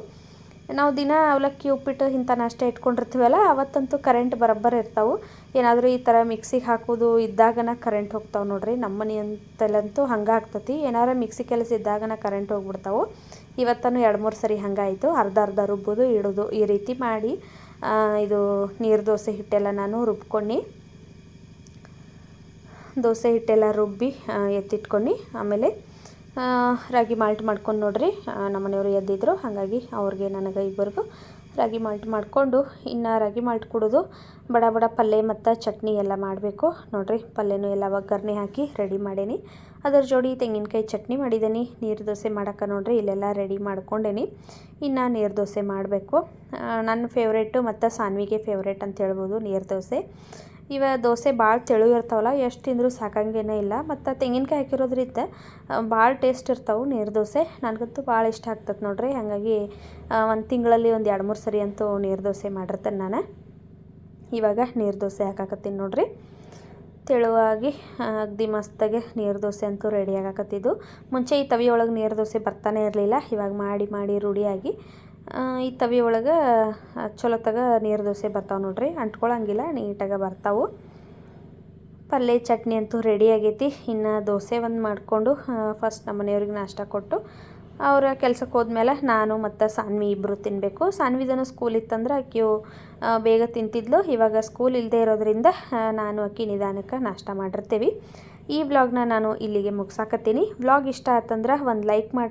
A: ನಾವು ದಿನ ಅವಲಕ್ಕಿ, ಉಪ್ಪಿಟ್ಟು ಇಂಥ ನಾಷ್ಟ ಇಟ್ಕೊಂಡಿರ್ತೀವಲ್ಲ, ಅವತ್ತಂತೂ ಕರೆಂಟ್ ಬರೋಬ್ಬರ ಇರ್ತಾವೆ. ಏನಾದರೂ ಈ ಥರ ಮಿಕ್ಸಿಗೆ ಹಾಕೋದು ಇದ್ದಾಗನ ಕರೆಂಟ್ ಹೋಗ್ತಾವೆ ನೋಡ್ರಿ. ನಮ್ಮ ಮನೆ ಅಂತಲ್ಲಂತೂ ಹಂಗೆ ಆಗ್ತತಿ. ಏನಾರ ಮಿಕ್ಸಿ ಕೆಲಸ ಇದ್ದಾಗನ ಕರೆಂಟ್ ಹೋಗ್ಬಿಡ್ತಾವೆ. ಇವತ್ತೂ ಎರಡು ಮೂರು ಸರಿ ಹಂಗಾಯಿತು ಅರ್ಧ ಅರ್ಧ ರುಬ್ಬೋದು, ಇಡೋದು. ಈ ರೀತಿ ಮಾಡಿ ಇದು ನೀರು ದೋಸೆ ಹಿಟ್ಟೆಲ್ಲ ನಾನು ರುಬ್ಕೊಂಡು, ದೋಸೆ ಹಿಟ್ಟೆಲ್ಲ ರುಬ್ಬಿ ಎತ್ತಿಟ್ಕೊಂಡು, ಆಮೇಲೆ ರಾಗಿ ಮಾಲ್ಟ್ ಮಾಡ್ಕೊಂಡು ನೋಡ್ರಿ. ನಮ್ಮ ಮನೆಯವರು ಎದ್ದಿದ್ರು. ಹಾಗಾಗಿ ಅವ್ರಿಗೆ ನನಗೆ ಇಬ್ಬರಿಗೂ ರಾಗಿ ಮಾಲ್ಟ್ ಮಾಡಿಕೊಂಡು ಇನ್ನು ರಾಗಿ ಮಾಲ್ಟ್ ಕುಡಿದು, ಬಡ ಬಡ ಪಲ್ಯ ಮತ್ತು ಚಟ್ನಿ ಎಲ್ಲ ಮಾಡಬೇಕು. ನೋಡಿರಿ ಪಲ್ಯನೂ ಎಲ್ಲ ಒಗ್ಗರಣೆ ಹಾಕಿ ರೆಡಿ ಮಾಡೇನಿ. ಅದರ ಜೋಡಿ ತೆಂಗಿನಕಾಯಿ ಚಟ್ನಿ ಮಾಡಿದ್ದೀನಿ ನೀರು ದೋಸೆ ಮಾಡೋಕೆ ನೋಡ್ರಿ, ಇಲ್ಲೆಲ್ಲ ರೆಡಿ ಮಾಡ್ಕೊಂಡೇನಿ. ಇನ್ನು ನೀರು ದೋಸೆ ಮಾಡಬೇಕು. ನನ್ನ ಫೇವ್ರೇಟು ಮತ್ತು ಸಾನ್ವಿಗೆ ಫೇವ್ರೇಟ್ ಅಂತ ಹೇಳ್ಬೋದು ನೀರು ದೋಸೆ. ಇವ ದೋಸೆ ಭಾಳ ತೆಳು ಇರ್ತಾವಲ್ಲ, ಎಷ್ಟು ತಿಂದರೂ ಸಾಕಂಗೇನೇ ಇಲ್ಲ. ಮತ್ತು ತೆಂಗಿನಕಾಯಿ ಹಾಕಿರೋದ್ರಿಂದ ಭಾಳ ಟೇಸ್ಟ್ ಇರ್ತಾವೆ ನೀರು ದೋಸೆ. ನನಗಂತೂ ಭಾಳ ಇಷ್ಟ ಆಗ್ತದೆ ನೋಡ್ರಿ. ಹಾಗಾಗಿ ಒಂದು ತಿಂಗಳಲ್ಲಿ ಒಂದು ಎರಡು ಮೂರು ಸರಿ ಅಂತೂ ನೀರು ದೋಸೆ ಮಾಡಿರ್ತೇನೆ ನಾನು. ಇವಾಗ ನೀರು ದೋಸೆ ಹಾಕಾಕತ್ತೀನಿ ನೋಡ್ರಿ. ತೆಳುವಾಗಿ ಅಗ್ದಿ ಮಸ್ತಾಗೆ ನೀರು ದೋಸೆ ಅಂತೂ ರೆಡಿ ಆಗಾಕತ್ತಿದ್ದು. ಮುಂಚೆ ಈ ತವಿಯೊಳಗೆ ನೀರು ದೋಸೆ ಬರ್ತಾನೆ ಇರಲಿಲ್ಲ. ಇವಾಗ ಮಾಡಿ ಮಾಡಿ, ರೂಢಿಯಾಗಿ ಈ ತವಿ ಒಳಗೆ ಚಲೋತ್ತಾಗ ನೀರು ದೋಸೆ ಬರ್ತಾವೆ ನೋಡ್ರಿ. ಅಂಟ್ಕೊಳಂಗಿಲ್ಲ, ನೀಟಾಗಿ ಬರ್ತಾವೆ. ಪಲ್ಯ ಚಟ್ನಿ ಅಂತೂ ರೆಡಿ ಆಗೈತಿ. ಇನ್ನು ದೋಸೆ ಒಂದು ಮಾಡಿಕೊಂಡು ಫಸ್ಟ್ ನಮ್ಮ ಮನೆಯವ್ರಿಗೆ ನಾಷ್ಟ ಕೊಟ್ಟು, ಅವರ ಕೆಲ್ಸಕ್ಕೆ ಹೋದ್ಮೇಲೆ ನಾನು ಮತ್ತು ಸಾನ್ವಿ ಇಬ್ಬರು ತಿನ್ನಬೇಕು ಸಾನ್ವಿದನು ಸ್ಕೂಲ್ ಇತ್ತಂದ್ರೆ ಆಕೆಯು ಬೇಗ ತಿಂತಿದ್ಲು. ಇವಾಗ ಸ್ಕೂಲ್ ಇಲ್ಲದೆ ಇರೋದ್ರಿಂದ ನಾನು ಅಕ್ಕಿ ನಿಧಾನಕ್ಕೆ ನಾಷ್ಟ ಮಾಡಿರ್ತೀವಿ. ಈ ವ್ಲಾಗ್ನ ನಾನು ಇಲ್ಲಿಗೆ ಮುಗಿಸಾಕತ್ತೀನಿ. ವ್ಲಾಗ್ ಇಷ್ಟ ಆತಂದ್ರೆ ಒಂದು ಲೈಕ್ ಮಾಡಿ